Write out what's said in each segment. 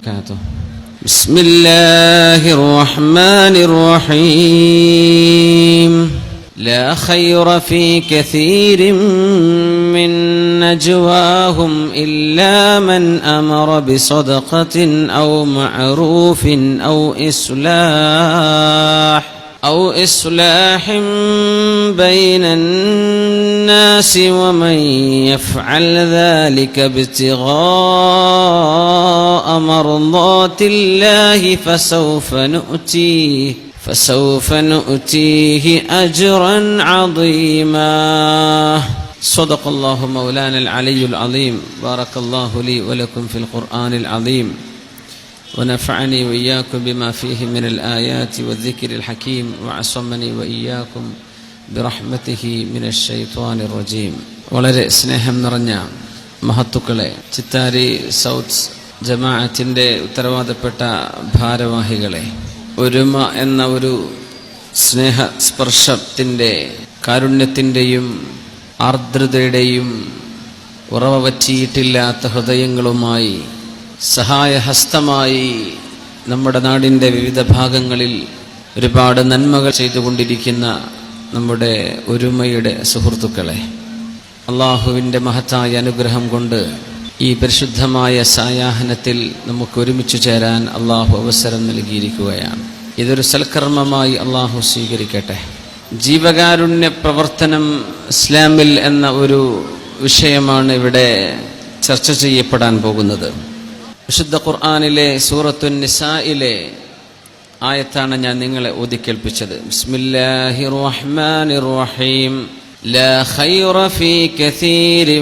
وبركاته. بسم الله الرحمن الرحيم. لا خير في كثير من نجواهم إلا من أمر بصدقة أو معروف أو إصلاح. أو إصلاح بين الناس ومن يفعل ذلك ابتغاء مرضات الله فسوف نؤتيه فسوف نؤتيه أجرا عظيما. صدق الله مولانا العلي العظيم. بارك الله لي ولكم في القرآن العظيم. ونفعني وإياكم بما فيه من الآيات والذكر الحكيم وعصمني وإياكم برحمته من الشيطان الرجيم വളരെ സ്നേഹം നിറഞ്ഞ മഹത്തുക്കളെ ചിത്താരി സൗത്ത് ജമാഅത്തിൻ്റെ ഉത്തരവാദപ്പെട്ട ഭാരവാഹികളെ ഒരുമ എന്ന ഒരു സ്നേഹ സ്പർശത്തിൻ്റെ കാരുണ്യത്തിൻ്റെയും ആർദ്രതയുടെയും ഉറവ വറ്റിയിട്ടില്ലാത്ത ഹൃദയങ്ങളുമായി സഹായഹസ്തമായി നമ്മുടെ നാടിന്റെ വിവിധ ഭാഗങ്ങളിൽ ഒരുപാട് നന്മകൾ ചെയ്തുകൊണ്ടിരിക്കുന്ന നമ്മുടെ ഒരുമയുടെ സുഹൃത്തുക്കളെ അള്ളാഹുവിന്റെ മഹത്തായ അനുഗ്രഹം കൊണ്ട് ഈ പരിശുദ്ധമായ സായാഹനത്തിൽ നമുക്ക് ഒരുമിച്ച് ചേരാൻ അള്ളാഹു അവസരം നൽകിയിരിക്കുകയാണ്. ഇതൊരു സൽക്കർമ്മമായി അള്ളാഹു സ്വീകരിക്കട്ടെ. ജീവകാരുണ്യ പ്രവർത്തനം ഇസ്ലാമിൽ എന്ന ഒരു വിഷയമാണ് ഇവിടെ ചർച്ച ചെയ്യപ്പെടാൻ പോകുന്നത്. വിശുദ്ധ ഖുർആാനിലെ സൂറത്തു നിസായിലെ ആയത്താണ് ഞാൻ നിങ്ങളെ ഓതിക്കേൽപ്പിച്ചത് ബിസ്മില്ലാഹി റഹ്മാനിർ റഹീം لا خير في كثير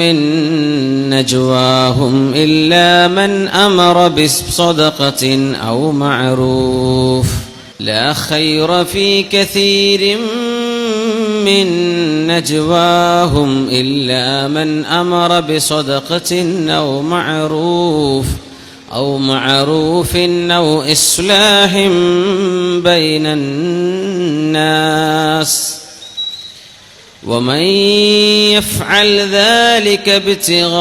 من نجواهم إلا من أمر بصدقة أو معروف لا خير في كثير من من نجواهم إلا من أمر بصدقة أو معروف أو معروف أو إصلاح بين الناس. ومن يفعل ذلك ابتغاء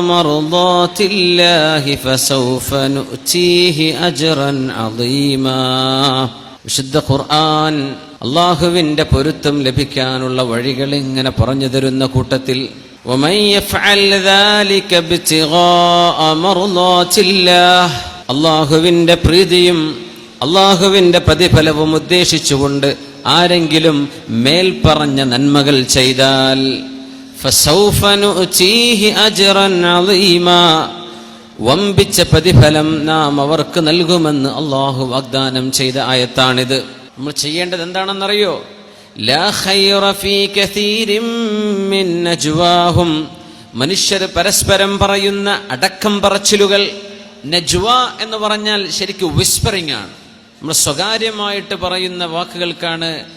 مرضات الله فسوف نؤتيه أجرا عظيما. وشد قرآن അള്ളാഹുവിന്റെ പൊരുത്തം ലഭിക്കാനുള്ള വഴികൾ ഇങ്ങനെ പറഞ്ഞു തരുന്ന കൂട്ടത്തിൽ അള്ളാഹുവിന്റെ പ്രീതിയും അള്ളാഹുവിന്റെ പ്രതിഫലവും ഉദ്ദേശിച്ചുകൊണ്ട് ആരെങ്കിലും മേൽപ്പറഞ്ഞ നന്മകൾ ചെയ്താൽ വമ്പിച്ച പ്രതിഫലം നാം അവർക്ക് നൽകുമെന്ന് അള്ളാഹു വാഗ്ദാനം ചെയ്ത ആയത്താണിത്. നമ്മൾ ചെയ്യേണ്ടത് എന്താണെന്നറിയോ? മനുഷ്യർ പരസ്പരം പറയുന്ന അടക്കം പറച്ചിലുകൾ നജ്വ എന്ന് പറഞ്ഞാൽ ശരിക്കും വിസ്പറിംഗ് ആണ്. നമ്മൾ സ്വകാര്യമായിട്ട് പറയുന്ന വാക്കുകൾക്കാണ്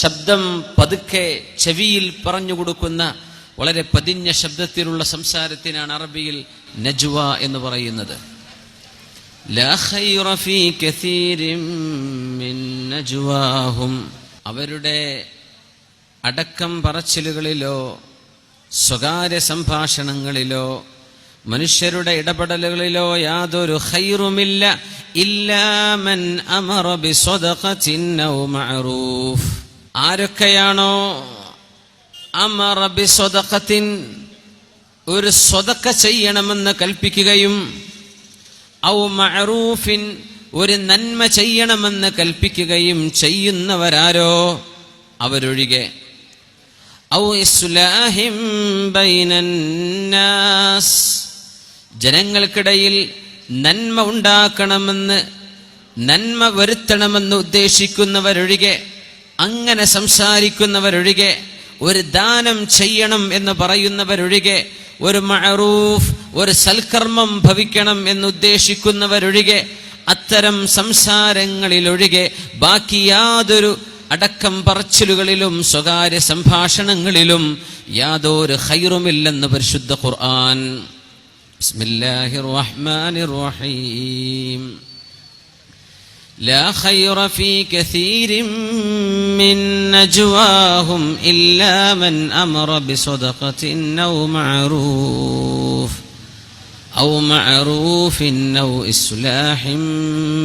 ശബ്ദം പതുക്കെ ചെവിയിൽ പറഞ്ഞു കൊടുക്കുന്ന വളരെ പതിഞ്ഞ ശബ്ദത്തിലുള്ള സംസാരത്തിനാണ് അറബിയിൽ നജ്വ എന്ന് പറയുന്നത്. ലാ خير في كثير من نجواهم അവരുടെ അടക്കം പറച്ചിലുകളിലോ സ്വകാര്യ സംഭാഷണങ്ങളിലോ മനുഷ്യരുടെ ഇടപെടലുകളിലോ യാതൊരു ഹൈറുമില്ല ഇല്ലാമൻ അമറ ബിസ്വദഖത്തിൻ ഔ മഅറൂഫ്. ആരൊക്കെയാണോ അമറബി ബിസ്വദഖത്തിൻ ഒരു സ്വതക്ക ചെയ്യണമെന്ന് കൽപ്പിക്കുകയും ഔ മഅറൂഫിൻ ഒരു നന്മ ചെയ്യണമെന്ന് കൽപ്പിക്കുകയും ചെയ്യുന്നവരാരോ? അവരൊഴികെ. ഔ ഇസ്ലാഹിം ബൈനന്നാസ് ജനങ്ങൾക്കിടയിൽ നന്മ ഉണ്ടാക്കണമെന്ന് നന്മ വരുത്തണമെന്ന് ഉദ്ദേശിക്കുന്നവരൊഴികെ അങ്ങനെ സംസാരിക്കുന്നവരൊഴികെ ഒരു ദാനം ചെയ്യണം എന്ന് പറയുന്നവരൊഴികെ ഒരു മഅറൂഫ് ഒരു സൽക്കർമ്മം ഭവിക്കണം എന്ന് ഉദ്ദേശിക്കുന്നവരൊഴികെ അത്തരം സംസാരങ്ങളിലൊഴികെ ബാക്കി യാതൊരു അടക്കം പറച്ചിലുകളിലും സ്വകാര്യ സംഭാഷണങ്ങളിലും യാതൊരു ഹൈറുമില്ലെന്ന് പരിശുദ്ധ ഖുർആൻ ബിസ്മില്ലാഹിർ റഹ്മാനിർ റഹീം لا خير في كثير من نجواهم إلا من أمر بصدقة أو معروف أو معروف أو إصلاح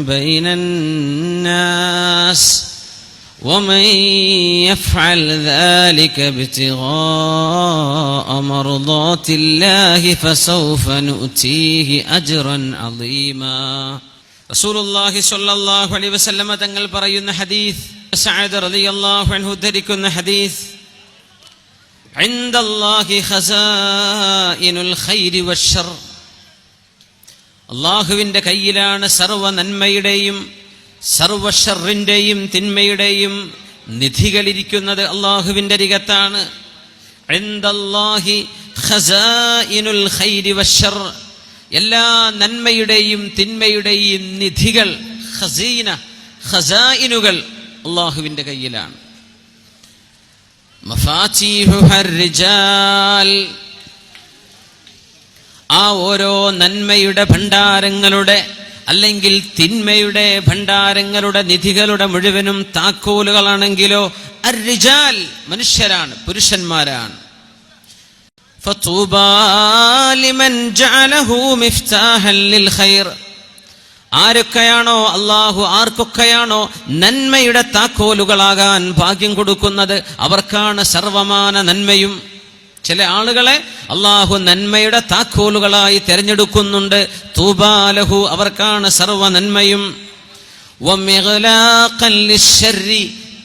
بين الناس ومن يفعل ذلك ابتغاء مرضات الله فسوف نؤتيه أجرا عظيما. رسول الله صلى الله عليه وسلم تنقل بريون حديث سعد رضي الله عنه ذلك حديث عند الله خزائن الخير والشر അള്ളാഹുവിന്റെ കയ്യിലാണ് സർവ നന്മയുടെയും സർവഷറിന്റെയും തിന്മയുടെയും നിധികളിരിക്കുന്നത് അള്ളാഹുവിന്റെ രികത്താണ് എല്ലാ നന്മയുടെയും തിന്മയുടെയും നിധികൾ ഖസീന ഖസായിനുകൾ അള്ളാഹുവിന്റെ കയ്യിലാണ്. മഫാത്തീഹുഹർ റിജാൽ. ആ ഓരോ നന്മയുടെ ഭണ്ഡാരങ്ങളുടെ അല്ലെങ്കിൽ തിന്മയുടെ ഭണ്ഡാരങ്ങളുടെ നിധികളുടെ മുഴുവനും താക്കോലുകളാണെങ്കിലോ അരിജാൽ മനുഷ്യരാണ് പുരുഷന്മാരാണ്. ആരൊക്കെയാണോ അള്ളാഹു ആർക്കൊക്കെയാണോ നന്മയുടെ താക്കോലുകളാകാൻ ഭാഗ്യം കൊടുക്കുന്നത്? അവർക്കാണ് സർവമാന നന്മയും. ചില ആളുകളെ അള്ളാഹു നന്മയുടെ താക്കോലുകളായി തിരഞ്ഞെടുക്കുന്നുണ്ട്. തൂബാലഹു അവർക്കാണ് സർവ നന്മയും.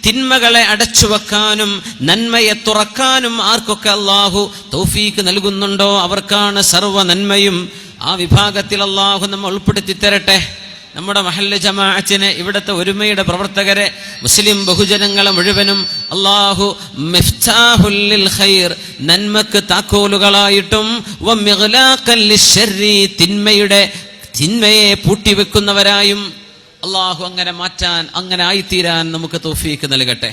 തിന്മകളെ അടച്ചു വെക്കാനും നന്മയെ തുറക്കാനും ആർക്കൊക്കെ അള്ളാഹു തൗഫീക്ക് നൽകുന്നുണ്ടോ? അവർക്കാണ് സർവ നന്മയും. ആ വിഭാഗത്തിൽ അള്ളാഹു നമ്മൾ ഉൾപ്പെടുത്തി തരട്ടെ. നമ്മുടെ മഹല്ല ജമാഅത്തിനെ ഇവിടുത്തെ ഒരുമയുടെ പ്രവർത്തകരെ മുസ്ലിം ബഹുജനങ്ങളെ മുഴുവനും അള്ളാഹു ഖൈർ നന്മക്ക് താക്കോലുകളായിട്ടും തിന്മയുടെ തിന്മയെ പൂട്ടിവെക്കുന്നവരായും അള്ളാഹു അങ്ങനെ മാറ്റാൻ അങ്ങനെ ആയിത്തീരാൻ നമുക്ക് തൗഫീക് നൽകട്ടെ.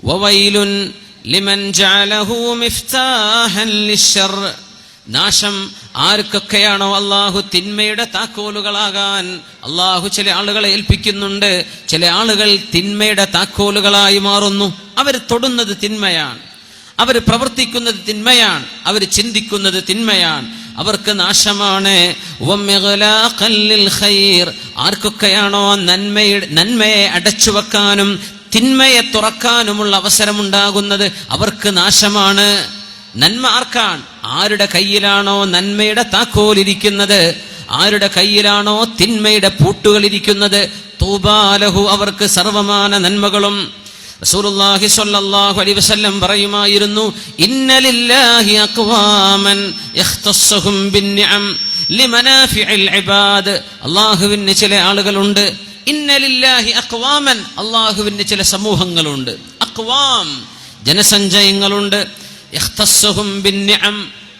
വവൈലുൻ ലിമൻ ജഅലഹു മിഫ്താഹൻ ലിശ്ശർ നാശം ആർക്കൊക്കെയാണോ അള്ളാഹു തിന്മയുടെ താക്കോലുകളാകാൻ അള്ളാഹു ചില ആളുകളെ ഏൽപ്പിക്കുന്നുണ്ട് ചില ആളുകൾ തിന്മയുടെ താക്കോലുകളായി മാറുന്നു. അവർ തൊടുന്നത് തിന്മയാണ്. അവർ പ്രവർത്തിക്കുന്നത് തിന്മയാണ്. അവർ ചിന്തിക്കുന്നത് തിന്മയാണ്. അവർക്ക് നാശമാണ്. ആർക്കൊക്കെയാണോ നന്മയുടെ നന്മയെ അടച്ചു വെക്കാനും തിന്മയെ തുറക്കാനുമുള്ള അവസരമുണ്ടാകുന്നത് അവർക്ക് നാശമാണ്. നന്മ ആർക്കാണ്? ആരുടെ കയ്യിലാണോ നന്മയുടെ താക്കോലിരിക്കുന്നത് ആരുടെ കയ്യിലാണോ തിന്മയുടെ പൂട്ടുകൾ ഇരിക്കുന്നത്? തൂബാലഹു അവർക്ക് സർവമാന നന്മകളും. റസൂലുള്ളാഹി സ്വല്ലല്ലാഹു അലൈഹി വസല്ലം പറയുമായിരുന്നു ഇന്നലില്ലാഹി അഖ്വാമൻ ബിന്നിഅം ലിമനാഫിഇൽ ഇബാദ്. ചില ആളുകളുണ്ട്. ഇന്നലില്ലാഹി അഖ്വാമൻ ചില സമൂഹങ്ങളുണ്ട്. അഖ്വാം ജനസഞ്ചയങ്ങളുണ്ട്.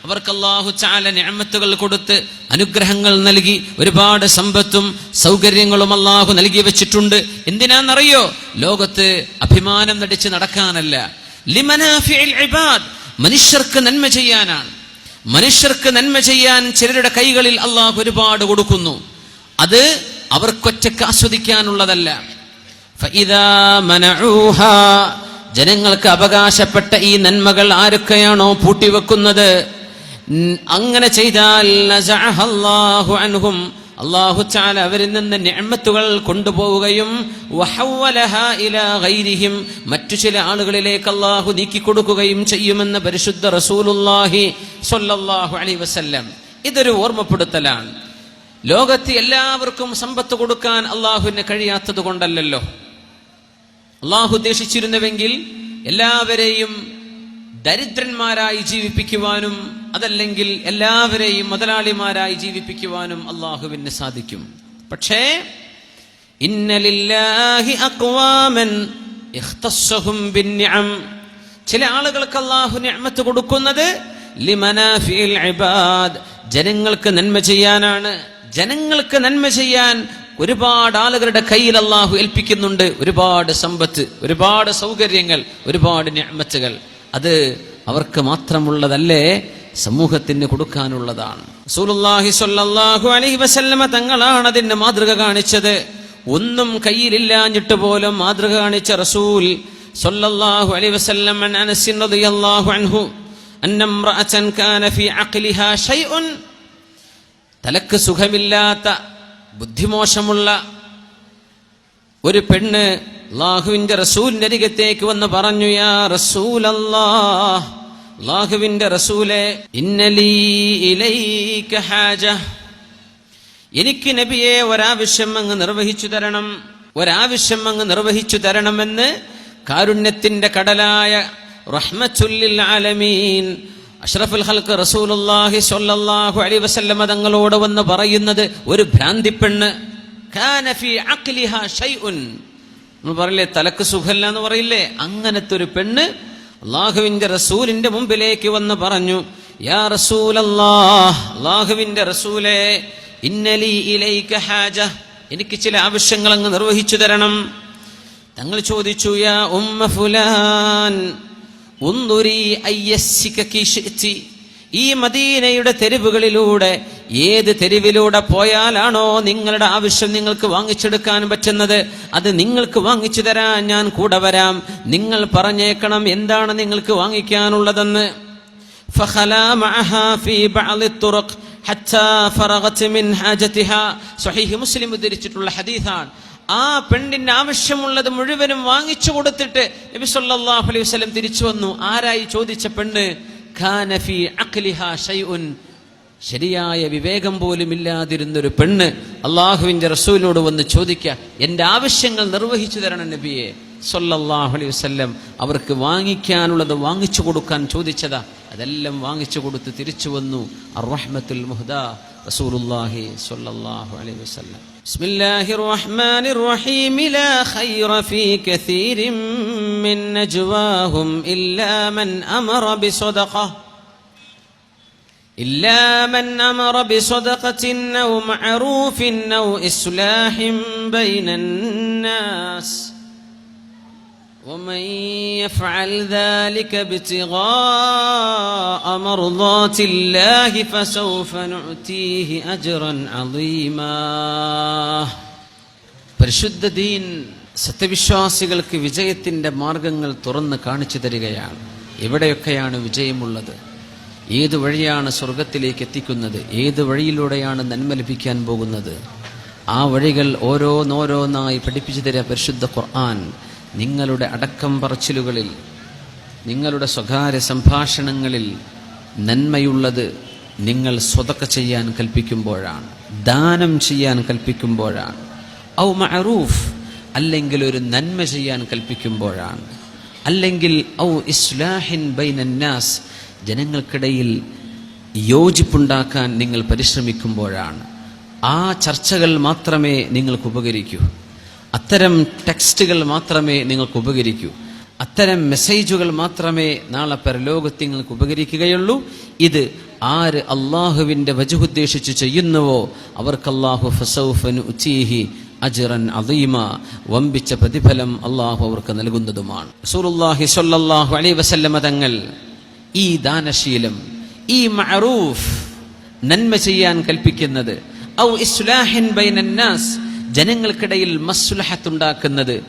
അവർക്ക് അള്ളാഹു ചാല ഞാമത്തുകൾ കൊടുത്ത് അനുഗ്രഹങ്ങൾ നൽകി ഒരുപാട് സമ്പത്തും സൗകര്യങ്ങളും അള്ളാഹു നൽകി വെച്ചിട്ടുണ്ട്. എന്തിനാന്നറിയോ? ലോകത്ത് അഭിമാനം നടിച്ച് നടക്കാനല്ല. മനുഷ്യർക്ക് നന്മ ചെയ്യാനാണ്. മനുഷ്യർക്ക് നന്മ ചെയ്യാൻ ചിലരുടെ കൈകളിൽ അള്ളാഹു ഒരുപാട് കൊടുക്കുന്നു. അത് അവർക്കൊറ്റക്ക് ആസ്വദിക്കാനുള്ളതല്ല. ഫഇദാ മനഊഹാ ജനങ്ങൾക്ക് അവകാശപ്പെട്ട ഈ നന്മകൾ ആരൊക്കെയാണോ പൂട്ടിവെക്കുന്നത്? അങ്ങനെ ചെയ്താൽ അൻഹും. അള്ളാഹു ചാല അവരിൽ നിന്ന് നിഅമത്തുകൾ കൊണ്ടുപോവുകയും മറ്റു ചില ആളുകളിലേക്ക് അള്ളാഹു നീക്കിക്കൊടുക്കുകയും ചെയ്യുമെന്ന് പരിശുദ്ധ റസൂലുല്ലാഹി സൊല്ലാഹു അലി വസല്ലം. ഇതൊരു ഓർമ്മപ്പെടുത്തലാണ്. ലോകത്ത് എല്ലാവർക്കും സമ്പത്ത് കൊടുക്കാൻ അള്ളാഹുവിന് കഴിയാത്തത് കൊണ്ടല്ലല്ലോ അള്ളാഹു ഉദ്ദേശിച്ചിരുന്നുവെങ്കിൽ എല്ലാവരെയും ദരിദ്രന്മാരായി ജീവിപ്പിക്കുവാനും അതല്ലെങ്കിൽ എല്ലാവരെയും മുതലാളിമാരായി ജീവിപ്പിക്കുവാനും അള്ളാഹുവിന് സാധിക്കും. പക്ഷേ ചില ആളുകൾക്ക് അള്ളാഹു ഞമത്ത് കൊടുക്കുന്നത് ജനങ്ങൾക്ക് നന്മ ചെയ്യാനാണ്. ജനങ്ങൾക്ക് നന്മ ചെയ്യാൻ ഒരുപാട് ആളുകളുടെ കയ്യിൽ അള്ളാഹു ഏൽപ്പിക്കുന്നുണ്ട്. ഒരുപാട് സമ്പത്ത് ഒരുപാട് സൗകര്യങ്ങൾ ഒരുപാട് ഞാമത്തുകൾ അത് അവർക്ക് മാത്രമുള്ളതല്ലേ? സമൂഹത്തിന് കൊടുക്കാനുള്ളതാണ്. വസല്ലമ തങ്ങളാണ് അതിന് മാതൃക കാണിച്ചത്. ഒന്നും കയ്യിലില്ലാഞ്ഞിട്ട് പോലും മാതൃക കാണിച്ച റസൂൽ അൻഹു കാന ഫീ തലക്ക് സുഖമില്ലാത്ത ബുദ്ധിമോശമുള്ള ഒരു പെണ്ണ് ലാഹുവിന്റെ റസൂലിന്റെ അരികത്തേക്ക് വന്ന് പറഞ്ഞു യാ റസൂൽ അള്ളാഹുവിന്റെ റസൂലെ ഇലൈക ഹാജ. എനിക്ക് നബിയെ ഒരാവശ്യം അങ്ങ് നിർവഹിച്ചു തരണം ഒരാവശ്യം അങ്ങ് നിർവഹിച്ചു തരണമെന്ന് കാരുണ്യത്തിന്റെ കടലായ റഹ്മത്തുല്ലിൽ ആലമീൻ അഷ്റഫുൽ ഹൽക്ക് സ്വല്ലല്ലാഹു അലൈഹി വസല്ലമ തങ്ങളോട് വന്ന് പറയുന്നത് ഒരു ഭ്രാന്തി പെണ്ണ്. നമ്മൾ പറയില്ലേ തലക്ക് സുഖല്ല എന്ന് പറയില്ലേ? അങ്ങനത്തെ ഒരു പെണ്ണ് അള്ളാഹുവിന്റെ റസൂലിന്റെ മുമ്പിലേക്ക് വന്ന് പറഞ്ഞു യാ റസൂലല്ലാഹ് അള്ളാഹുവിന്റെ റസൂലേ ഇന്നലി ഇലൈക ഹാജ. എനിക്ക് ചില ആവശ്യങ്ങൾ അങ്ങ് നിർവഹിച്ചു തരണം. തങ്ങൾ ചോദിച്ചു യാ ഉമ്മ ഫുലാൻ. ഈ മദീനയുടെ തെരുവുകളിലൂടെ ഏത് തെരുവിലൂടെ പോയാലാണോ നിങ്ങളുടെ ആവശ്യം നിങ്ങൾക്ക് വാങ്ങിച്ചെടുക്കാൻ പറ്റുന്നത്? അത് നിങ്ങൾക്ക് വാങ്ങിച്ചു തരാൻ ഞാൻ കൂടെ വരാം. നിങ്ങൾ പറഞ്ഞേക്കണം എന്താണ് നിങ്ങൾക്ക് വാങ്ങിക്കാനുള്ളതെന്ന്. ഉദ്ധരിച്ചിട്ടുള്ള ഹദീസാണ്. ആ പെണ്ണിന്റെ ആവശ്യമുള്ളത് മുഴുവനും വാങ്ങിച്ചു കൊടുത്തിട്ട് നബി സല്ലല്ലാഹു അലൈഹി വസല്ലം തിരിച്ചു വന്നു. ആരായി ചോദിച്ച പെണ്ണ്? ഖാനഫി അഖ്ലിഹ ഷൈഉൻ. ശരിയായ വിവേകം പോലും ഇല്ലാതിരുന്നൊരു പെണ്ണ് അള്ളാഹുവിന്റെ റസൂലിനോട് വന്ന് ചോദിക്കുക എന്റെ ആവശ്യങ്ങൾ നിർവഹിച്ചു തരണം നബിയെ. സല്ലല്ലാഹു അലൈഹി വസല്ലം അവർക്ക് വാങ്ങിക്കാനുള്ളത് വാങ്ങിച്ചു കൊടുക്കാൻ ചോദിച്ചതാ. അതെല്ലാം വാങ്ങിച്ചു കൊടുത്ത് തിരിച്ചു വന്നു. അർറഹ്മത്തുൽ മുഹ്ദാ റസൂലുള്ളാഹി സൊല്ലാഹു അലൈഹി വസല്ലം. بسم الله الرحمن الرحيم. لا خير في كثير من نجواهم إلا من أمر بصدقة إلا من أمر بصدقة أو معروف أو إصلاح بين الناس. ومن يفعل ذلك ابتغاء مرضات الله فسوف نؤتيه أجرا عظيما പരിശുദ്ധ ദീൻ സത്യവിശ്വാസികൾക്ക് വിജയത്തിന്റെ മാർഗങ്ങൾ തുറന്ന് കാണിച്ചു തരികയാണ് എവിടെയൊക്കെയാണ് വിജയമുള്ളത് ഏത് വഴിയാണ് സ്വർഗത്തിലേക്ക് എത്തിക്കുന്നത് ഏത് വഴിയിലൂടെയാണ് നന്മ ലഭിക്കാൻ പോകുന്നത് ആ വഴികൾ ഓരോന്നോരോന്നായി പഠിപ്പിച്ചു തരിക പരിശുദ്ധ ഖുർആൻ നിങ്ങളുടെ അടക്കം പറച്ചിലുകളിൽ നിങ്ങളുടെ സ്വകാര്യ സംഭാഷണങ്ങളിൽ നന്മയുള്ളത് നിങ്ങൾ സ്വതക്ക ചെയ്യാൻ കൽപ്പിക്കുമ്പോഴാണ് ദാനം ചെയ്യാൻ കൽപ്പിക്കുമ്പോഴാണ് ഔ മഅറൂഫ് അല്ലെങ്കിൽ ഒരു നന്മ ചെയ്യാൻ കൽപ്പിക്കുമ്പോഴാണ്. അല്ലെങ്കിൽ ഔ ഇസ്ലാഹിൻ ബൈനന്നാസ് ജനങ്ങൾക്കിടയിൽ യോജിപ്പുണ്ടാക്കാൻ നിങ്ങൾ പരിശ്രമിക്കുമ്പോഴാണ്. ആ ചർച്ചകൾ മാത്രമേ നിങ്ങൾക്ക് ഉപകരിക്കൂ. അത്തരം ടെക്സ്റ്റുകൾ മാത്രമേ നിങ്ങൾക്ക് ഉപകരിക്കൂ. അത്തരം മെസ്സേജുകൾ മാത്രമേ നാളെ പരലോകത്ത് നിങ്ങൾക്ക് ഉപകരിക്കുകയുള്ളൂ. ഇത് ആര് അള്ളാഹുവിന്റെ വജുദ്ദേശിച്ച് ചെയ്യുന്നുവോ അവർക്ക് അള്ളാഹു ഫസൌഫൻ ഉച്ചീഹി അജിറൻ അദീമ വമ്പിച്ച പ്രതിഫലം അള്ളാഹു അവർക്ക് നൽകുന്നതുമാണ്. റസൂലുള്ളാഹി സ്വല്ലല്ലാഹു അലൈഹി വസല്ലമ തങ്ങൾ ഈ ദാനശീലം ഈ മഅറൂഫ് നന്മ ചെയ്യാൻ കൽപ്പിക്കുന്നത് ഔ ഇസ്ലാഹിൻ ബൈനന്നാസ് ജനങ്ങൾക്കിടയിൽ മസ്സുലഹത്തുണ്ടാക്കുന്നത്.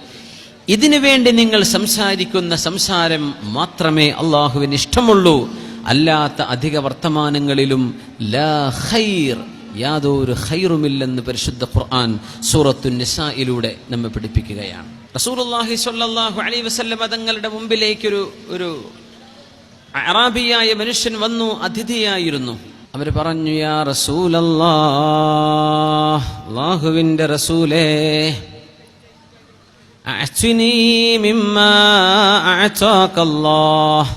ഇതിനു വേണ്ടി നിങ്ങൾ സംസാരിക്കുന്ന സംസാരം മാത്രമേ അള്ളാഹുവിന് ഇഷ്ടമുള്ളൂ. അല്ലാത്ത അധിക വർത്തമാനങ്ങളിലും ലാ ഖൈർ യാതൊരു ഹൈറുമില്ലെന്ന് പരിശുദ്ധ ഖുർആൻ സൂറത്തു നിസായിലൂടെ നമ്മെ പഠിപ്പിക്കുകയാണ്. റസൂലുള്ളാഹി സ്വല്ലല്ലാഹു അലൈഹി വസല്ലം തങ്ങളുടെ മുമ്പിലേക്കൊരു ഒരു അറാബിയായ മനുഷ്യൻ വന്നു അതിഥിയായിരുന്നു. അവർ പറഞ്ഞു യാ റസൂലല്ലാഹുവിന്റെ റസൂലേ അച്ചുനീ മിമ്മ അഅതാക അല്ലാഹ്